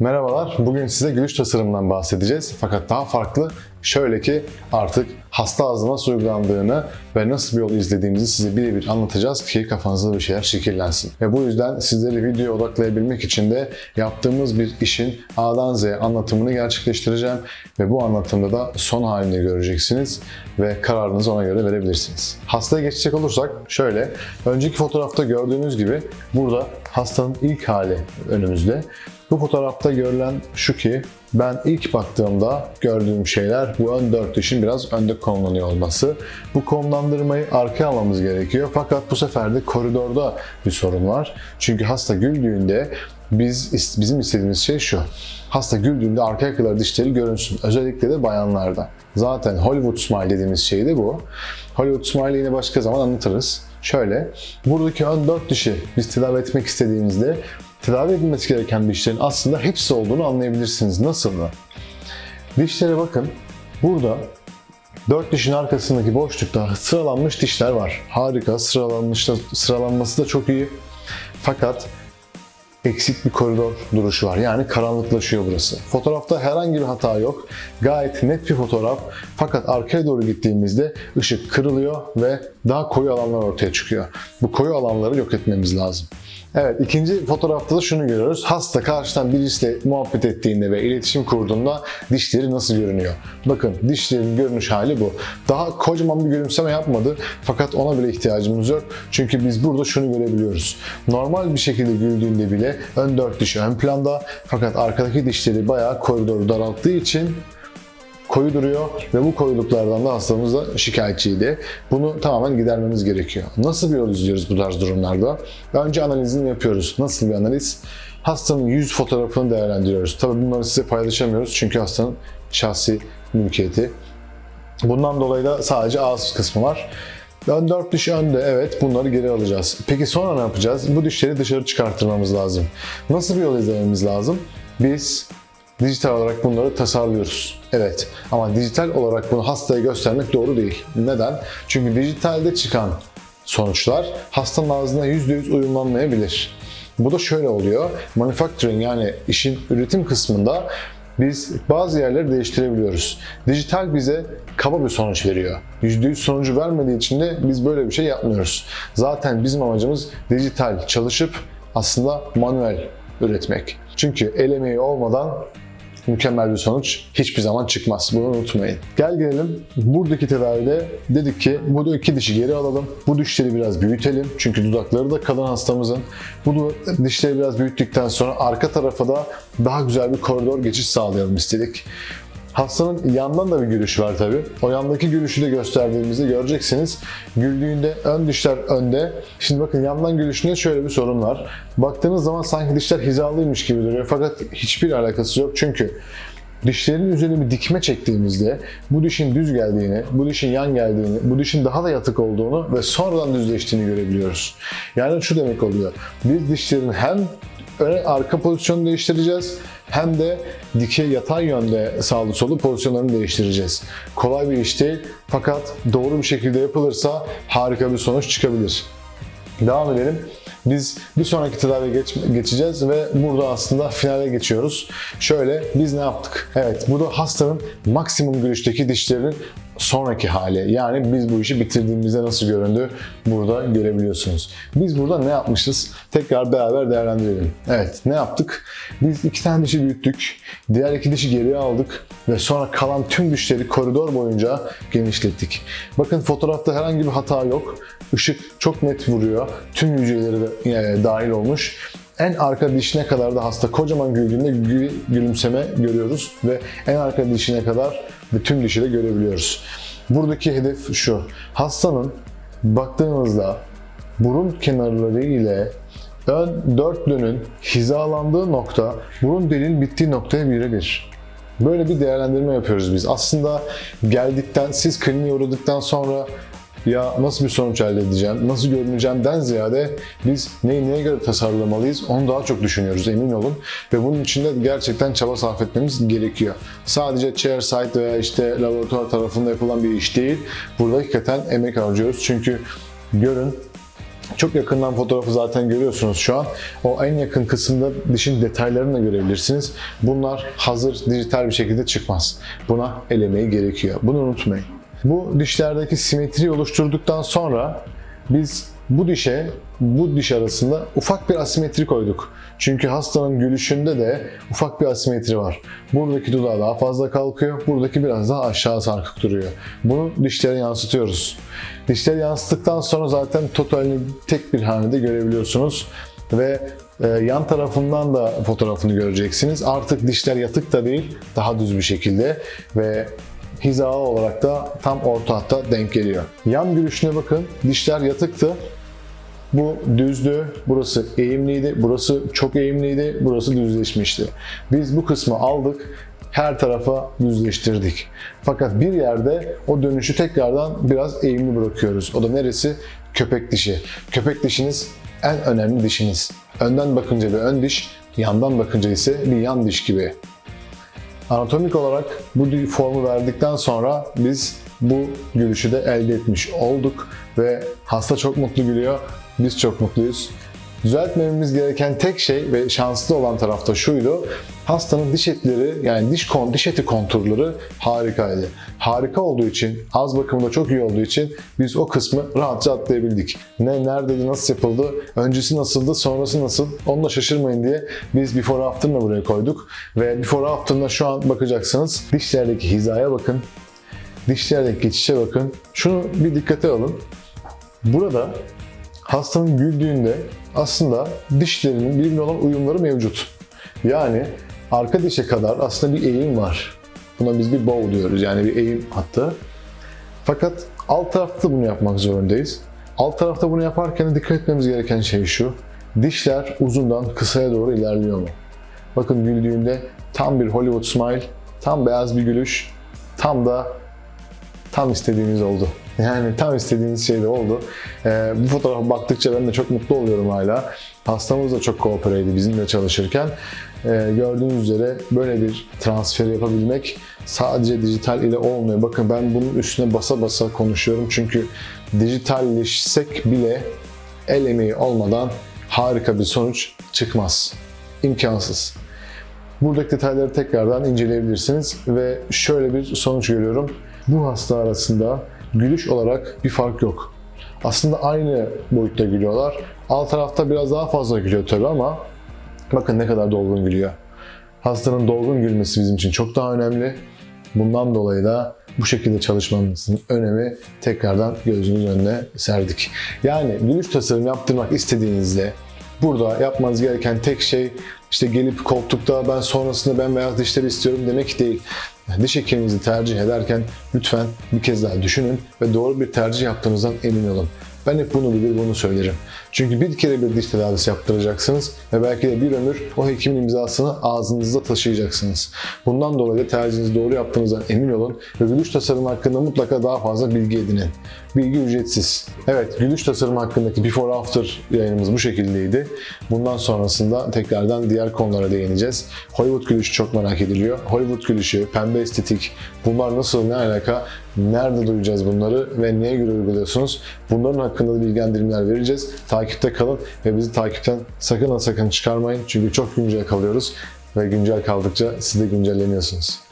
Merhabalar, bugün size gülüş tasarımından bahsedeceğiz. Fakat daha farklı, şöyle ki artık hasta ağzına nasıl uygulandığını ve nasıl bir yol izlediğimizi size birebir anlatacağız ki kafanızda bir şeyler şekillensin. Ve bu yüzden sizleri videoya odaklayabilmek için de yaptığımız bir işin A'dan Z'ye anlatımını gerçekleştireceğim. Ve bu anlatımda da son halini göreceksiniz ve kararınızı ona göre verebilirsiniz. Hastaya geçecek olursak şöyle, önceki fotoğrafta gördüğünüz gibi burada hastanın ilk hali önümüzde. Bu fotoğrafta görülen şu ki ben ilk baktığımda gördüğüm şeyler bu ön dört dişin biraz önde konumlanıyor olması. Bu konumlandırmayı arkaya almamız gerekiyor. Fakat bu sefer de koridorda bir sorun var. Çünkü hasta güldüğünde biz bizim istediğimiz şey şu. Hasta güldüğünde arka yakaları dişleri görünsün. Özellikle de bayanlarda. Zaten Hollywood smile dediğimiz şey de bu. Hollywood smile'i yine başka zaman anlatırız. Şöyle, buradaki ön dört dişi biz tedavi etmek istediğimizde tedavi edilmesi gereken dişlerin aslında hepsi olduğunu anlayabilirsiniz. Nasıl mı? Dişlere bakın. Burada dört dişin arkasındaki boşlukta sıralanmış dişler var. Harika. Sıralanmış da, sıralanması da çok iyi. Fakat eksik bir koridor duruşu var. Yani karanlıklaşıyor burası. Fotoğrafta herhangi bir hata yok. Gayet net bir fotoğraf. Fakat arkaya doğru gittiğimizde ışık kırılıyor ve daha koyu alanlar ortaya çıkıyor. Bu koyu alanları yok etmemiz lazım. Evet ikinci fotoğrafta da şunu görüyoruz. Hasta karşıdan birisiyle muhabbet ettiğinde ve iletişim kurduğunda dişleri nasıl görünüyor? Bakın dişlerin görünüş hali bu. Daha kocaman bir gülümseme yapmadı fakat ona bile ihtiyacımız yok. Çünkü biz burada şunu görebiliyoruz. Normal bir şekilde güldüğünde bile ön dört dişi ön planda fakat arkadaki dişleri bayağı koridoru daralttığı için koyu duruyor ve bu koyuluklardan da hastamız da şikayetçiydi. Bunu tamamen gidermemiz gerekiyor. Nasıl bir yol izliyoruz bu tarz durumlarda? Önce analizini yapıyoruz. Nasıl bir analiz? Hastanın yüz fotoğrafını değerlendiriyoruz. Tabii bunları size paylaşamıyoruz çünkü hastanın şahsi mülkiyeti. Bundan dolayı da sadece ağız kısmı var. Ön dört diş önde evet bunları geri alacağız. Peki sonra ne yapacağız? Bu dişleri dışarı çıkarttırmamız lazım. Nasıl bir yol izlememiz lazım? Biz dijital olarak bunları tasarlıyoruz. Evet ama dijital olarak bunu hastaya göstermek doğru değil. Neden? Çünkü dijitalde çıkan sonuçlar hastanın ağzına %100 uyumlanmayabilir. Bu da şöyle oluyor. Manufacturing yani işin üretim kısmında biz bazı yerleri değiştirebiliyoruz. Dijital bize kaba bir sonuç veriyor. %100 sonucu vermediği için de biz böyle bir şey yapmıyoruz. Zaten bizim amacımız dijital çalışıp aslında manuel üretmek. Çünkü el emeği olmadan mükemmel bir sonuç hiçbir zaman çıkmaz. Bunu unutmayın. Gel gelelim buradaki tedavide dedik ki bu iki dişi geri alalım. Bu dişleri biraz büyütelim. Çünkü dudakları da kalın hastamızın. Bu dişleri biraz büyüttükten sonra arka tarafa da daha güzel bir koridor geçiş sağlayalım istedik. Hastanın yandan da bir gülüş var tabi. O yandaki gülüşü de gösterdiğimizde göreceksiniz. Güldüğünde ön dişler önde. Şimdi bakın yandan gülüşünde şöyle bir sorun var. Baktığınız zaman sanki dişler hizalıymış gibi duruyor. Fakat hiçbir alakası yok. Çünkü dişlerin üzerine bir dikme çektiğimizde bu dişin düz geldiğini, bu dişin yan geldiğini, bu dişin daha da yatık olduğunu ve sonradan düzleştiğini görebiliyoruz. Yani şu demek oluyor. Biz dişlerin hem ön arka pozisyonu değiştireceğiz hem de dikey yatay yönde sağlı solu pozisyonlarını değiştireceğiz. Kolay bir iş değil fakat doğru bir şekilde yapılırsa harika bir sonuç çıkabilir. Devam edelim. Biz bir sonraki tedaviye geç, geçeceğiz ve burada aslında finale geçiyoruz. Şöyle biz ne yaptık? Evet burada hastanın maksimum görüşteki dişlerinin sonraki hali. Yani biz bu işi bitirdiğimizde nasıl göründü burada görebiliyorsunuz. Biz burada ne yapmışız? Tekrar beraber değerlendirelim. Evet ne yaptık? Biz iki tane dişi büyüttük. Diğer iki dişi geriye aldık ve sonra kalan tüm dişleri koridor boyunca genişlettik. Bakın fotoğrafta herhangi bir hata yok. Işık çok net vuruyor. Tüm hücreleri de e, dahil olmuş en arka dişine kadar da hasta kocaman güldüğünde gül, gülümseme görüyoruz ve en arka dişine kadar bütün dişi de görebiliyoruz. Buradaki hedef şu. Hastanın baktığınızda burun kenarları ile ön dörtlünün hizalandığı nokta burun deliğin bittiği noktaya birebir. Böyle bir değerlendirme yapıyoruz biz. Aslında geldikten, siz kliniğe uğradıktan sonra ya nasıl bir sonuç elde edeceğim, nasıl görüneceğimden ziyade biz neyi neye göre tasarlamalıyız onu daha çok düşünüyoruz emin olun. Ve bunun için de gerçekten çaba sarf etmemiz gerekiyor. Sadece chair side veya işte laboratuvar tarafında yapılan bir iş değil. Burada hakikaten emek harcıyoruz. Çünkü görün Çok yakından fotoğrafı zaten görüyorsunuz şu an. O en yakın kısımda dişin detaylarını da görebilirsiniz. Bunlar hazır dijital bir şekilde çıkmaz. Buna el emeği gerekiyor. Bunu unutmayın. Bu dişlerdeki simetriyi oluşturduktan sonra biz bu dişe, bu diş arasında ufak bir asimetri koyduk. Çünkü hastanın gülüşünde de ufak bir asimetri var. Buradaki dudağı daha fazla kalkıyor, buradaki biraz daha aşağı sarkık duruyor. Bunu dişlere yansıtıyoruz. Dişleri yansıttıktan sonra zaten totalini tek bir hanede görebiliyorsunuz. Ve e, yan tarafından da fotoğrafını göreceksiniz. Artık dişler yatık da değil, daha düz bir şekilde ve hizalı olarak da tam orta hatta denk geliyor. Yan gülüşüne bakın, dişler yatıktı. Bu düzdü, burası eğimliydi, burası çok eğimliydi, burası düzleşmişti. Biz bu kısmı aldık, her tarafa düzleştirdik. Fakat bir yerde o dönüşü tekrardan biraz eğimli bırakıyoruz. O da neresi? Köpek dişi. Köpek dişiniz en önemli dişiniz. Önden bakınca bir ön diş, yandan bakınca ise bir yan diş gibi. Anatomik olarak bu formu verdikten sonra biz bu gülüşü de elde etmiş olduk ve hasta çok mutlu gülüyor. Biz çok mutluyuz. Düzeltmememiz gereken tek şey ve şanslı olan tarafta şuydu. Hastanın diş etleri yani diş kon diş eti konturları harikaydı. Harika olduğu için, az bakımda çok iyi olduğu için biz o kısmı rahatça atlayabildik. Ne nerede nasıl yapıldı, öncesi nasıldı, sonrası nasıl onu da şaşırmayın diye biz before after'ını buraya koyduk. Ve before after'ına şu an bakacaksınız. Dişlerdeki hizaya bakın. Dişlerdeki geçişe bakın. Şunu bir dikkate alın. Burada hastanın güldüğünde aslında dişlerinin birbirine olan uyumları mevcut. Yani arka dişe kadar aslında bir eğim var. Buna biz bir bow diyoruz yani bir eğim hattı. Fakat alt tarafta bunu yapmak zorundayız. Alt tarafta bunu yaparken dikkat etmemiz gereken şey şu. Dişler uzundan kısaya doğru ilerliyor mu? Bakın güldüğünde tam bir Hollywood smile, tam beyaz bir gülüş, tam da tam istediğimiz oldu. Yani tam istediğiniz şey de oldu. Ee, bu fotoğrafa baktıkça ben de çok mutlu oluyorum hala. Hastamız da çok koopereydi bizimle çalışırken. Ee, gördüğünüz üzere böyle bir transfer yapabilmek sadece dijital ile olmuyor. Bakın ben bunun üstüne basa basa konuşuyorum çünkü dijitalleşsek bile el emeği olmadan harika bir sonuç çıkmaz. İmkansız. Buradaki detayları tekrardan inceleyebilirsiniz ve şöyle bir sonuç görüyorum. Bu hasta arasında gülüş olarak bir fark yok. Aslında aynı boyutta gülüyorlar. Alt tarafta biraz daha fazla gülüyor tabii ama bakın ne kadar dolgun gülüyor. Hastanın dolgun gülmesi bizim için çok daha önemli. Bundan dolayı da bu şekilde çalışmamızın önemi tekrardan gözünüz önüne serdik. Yani gülüş tasarım yaptırmak istediğinizde burada yapmanız gereken tek şey işte gelip koltukta ben sonrasında ben beyaz dişleri istiyorum demek değil. Diş hekiminizi tercih ederken lütfen bir kez daha düşünün ve doğru bir tercih yaptığınızdan emin olun. Ben hep bunu bilir, bunu söylerim. Çünkü bir kere bir diş tedavisi yaptıracaksınız ve belki de bir ömür o hekimin imzasını ağzınızda taşıyacaksınız. Bundan dolayı da tercihinizi doğru yaptığınızdan emin olun ve gülüş tasarımı hakkında mutlaka daha fazla bilgi edinin. Bilgi ücretsiz. Evet, gülüş tasarımı hakkındaki before after yayınımız bu şekildeydi. Bundan sonrasında tekrardan diğer konulara değineceğiz. Hollywood gülüşü çok merak ediliyor. Hollywood gülüşü, pembe estetik, bunlar nasıl, ne alaka, nerede duyacağız bunları ve neye göre uyguluyorsunuz? Bunların hakkında da bilgilendirmeler vereceğiz. Takipte kalın ve bizi takipten sakın ha sakın çıkarmayın. Çünkü çok güncel kalıyoruz ve güncel kaldıkça siz de güncelleniyorsunuz.